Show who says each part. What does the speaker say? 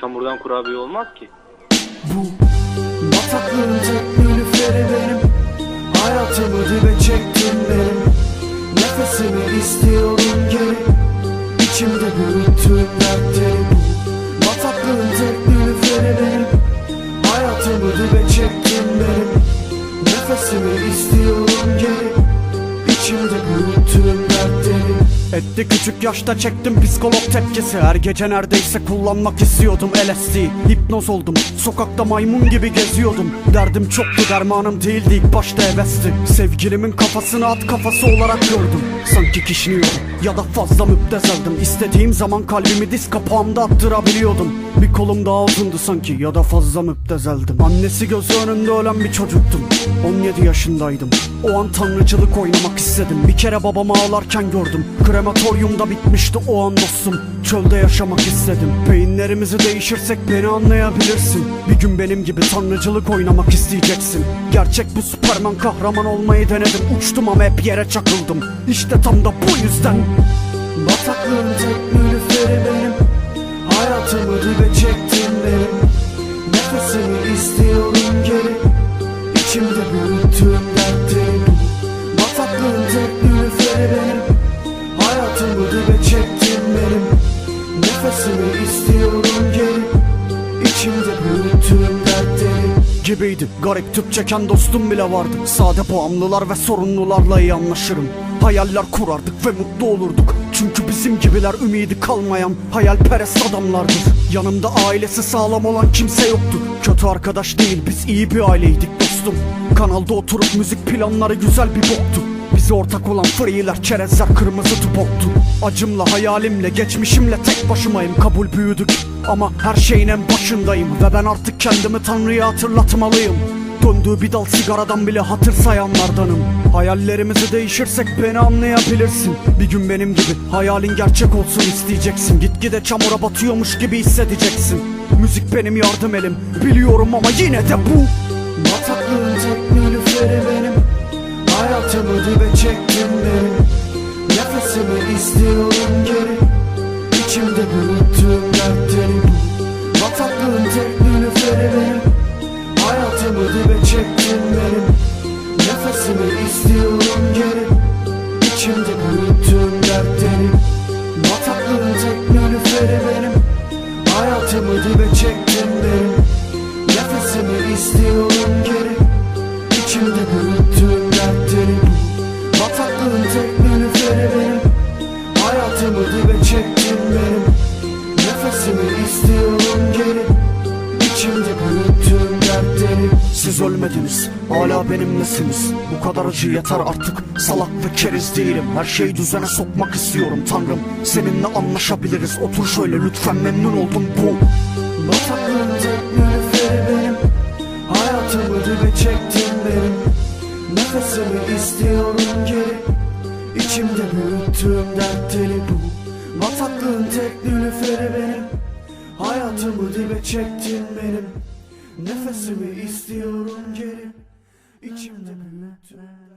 Speaker 1: Çamurdan kurabiye olmaz ki.
Speaker 2: Bu bataklığın tek nülüferi Hayatımı dibe çektin benim. Nefesimi istiyorum geri. İçimde büyüttüğüm dertleri bu. Bataklığın tek Etti küçük yaşta çektim psikolog tepkisi. Her gece neredeyse kullanmak istiyordum LSD Hipnoz oldum sokakta maymun gibi geziyordum. Derdim çoktu dermanım değildi ilk başta hevesti. Sevgilimin kafasını at kafası olarak gördüm. Sanki kişniyordum ya da fazla müptezeldim. İstediğim zaman kalbimi diz kapağımda attırabiliyordum. Bir kolum daha uzundu sanki ya da fazla müptezeldim. Annesi gözü önünde ölen bir çocuktum. 17 yaşındaydım. O an tanrıcılık oynamak istedim. Bir kere babamı ağlarken gördüm Krematoryumda bitmişti o an dostum. Çölde yaşamak istedim. Beyinlerimizi değişirsek beni anlayabilirsin. Bir gün benim gibi tanrıcılık oynamak isteyeceksin. Gerçek bu süpermen kahraman olmayı denedim. Uçtum ama hep yere çakıldım. İşte tam da bu yüzden. Bataklığın tek nülüferi benim. Hayatımı dibe çektin benim Gibiydi. Garip tüp çeken dostum bile vardı. Sade bağımlılar ve sorunlularla iyi anlaşırım. Hayaller kurardık ve mutlu olurduk. Çünkü bizim gibiler ümidi kalmayan hayalperest adamlardır Yanımda ailesi sağlam olan kimse yoktu. Kötü arkadaş değil biz iyi bir aileydik dostum. Kanalda oturup müzik planları güzel bir boktu Bize ortak olan free'ler, çerezler, kırmızı tupoktu Acımla, hayalimle, geçmişimle tek başımayım Kabul büyüdük. Ama her şeyin en başındayım Ve ben artık kendimi Tanrı'ya hatırlatmalıyım. Döndüğü bir dal sigaradan bile hatır sayanlardanım. Hayallerimizi değişirsek beni anlayabilirsin. Bir gün benim gibi hayalin gerçek olsun isteyeceksin. Gitgide çamura batıyormuş gibi hissedeceksin. Müzik benim yardım elim Biliyorum ama yine de bu. Bataklığın tek nülüferi benim Hayatımı dibe çektin benim Nefesimi istiyorum geri. İçimde büyüttüğüm dertleri. Bu Bataklığın tek nülüferi benim. Hayatımı dibe çektin benim Nefesimi istiyorum geri. İçimde büyüttüğüm dertleri. Bataklığın tek nülüferi benim. Hayatımı dibe çektin benim Nefesimi istiyorum geri İçimde büyüttüğüm dertleri Siz ölmediniz. Hala benimlesiniz. Bu kadar acı yeter artık. Salak ve keriz değilim. Her şeyi düzene sokmak istiyorum tanrım. Seninle anlaşabiliriz. Otur şöyle lütfen memnun oldum. Bu Bataklığın tek nülüferi benim. Hayatımı dibe çektin benim. Nefesimi istiyorum geri. İçimde büyüttüğüm dertleri bu. Bataklığın tek nülüferi benim. Hayatımı dibe çektin benim Nefesimi istiyorum geri. İçimde büyüttüğüm